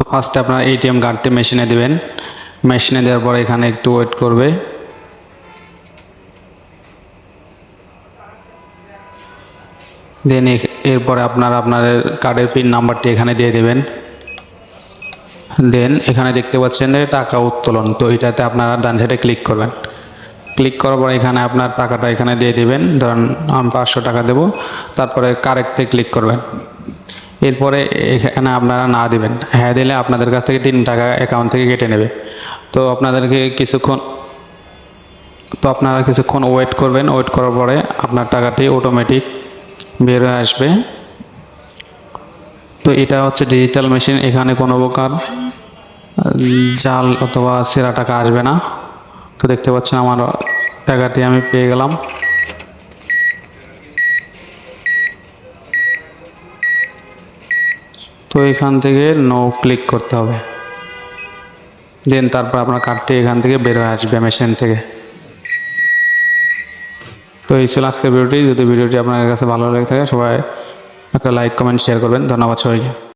তো ফার্স্টে আপনার এটিএম কার্ডটি মেশিনে দিবেন। মেশিনে দেওয়ার পরে এখানে একটু ওয়েট করবে। দেন এরপরে আপনার আপনার কার্ডের পিন নাম্বারটি এখানে দিয়ে দেবেন। দেন এখানে দেখতে পাচ্ছেন যে টাকা উত্তোলন। তো এটাতে আপনারা ডান সাইডে ক্লিক করবেন। ক্লিক করার পর এখানে আপনার টাকাটা এখানে দিয়ে দিবেন। ধরুন, আমি পাঁচশো টাকা দেবো। তারপরে কারেক্টে ক্লিক করবেন। এরপরে এখানে আপনারা না দিবেন। হ্যাঁ দিলে আপনাদের কাছ থেকে তিন টাকা অ্যাকাউন্ট থেকে কেটে নেবে। তো আপনাদেরকে কিছুক্ষণ, তো আপনারা কিছুক্ষণ ওয়েট করবেন। ওয়েট করার পরে আপনার টাকাটি অটোমেটিক বের হয়ে আসবে। তো এটা হচ্ছে ডিজিটাল মেশিন এখানে কোনো প্রকার, জাল অথবা সেরা টাকা আসবে না। তো দেখতে পাচ্ছেন আমার টাকাটি আমি পেয়ে গেলাম। তো এখান থেকে নো ক্লিক করতে হবে। দেন তারপর আপনার কার্ডটি এখান থেকে বের হয়ে আসবে মেশিন থেকে। তো এই ছিল আজকের ভিডিওটি যদি ভিডিওটি আপনার কাছে ভালো লেগে থাকে, সবাই একটা লাইক কমেন্ট শেয়ার করবেন। ধন্যবাদ সবাইকে।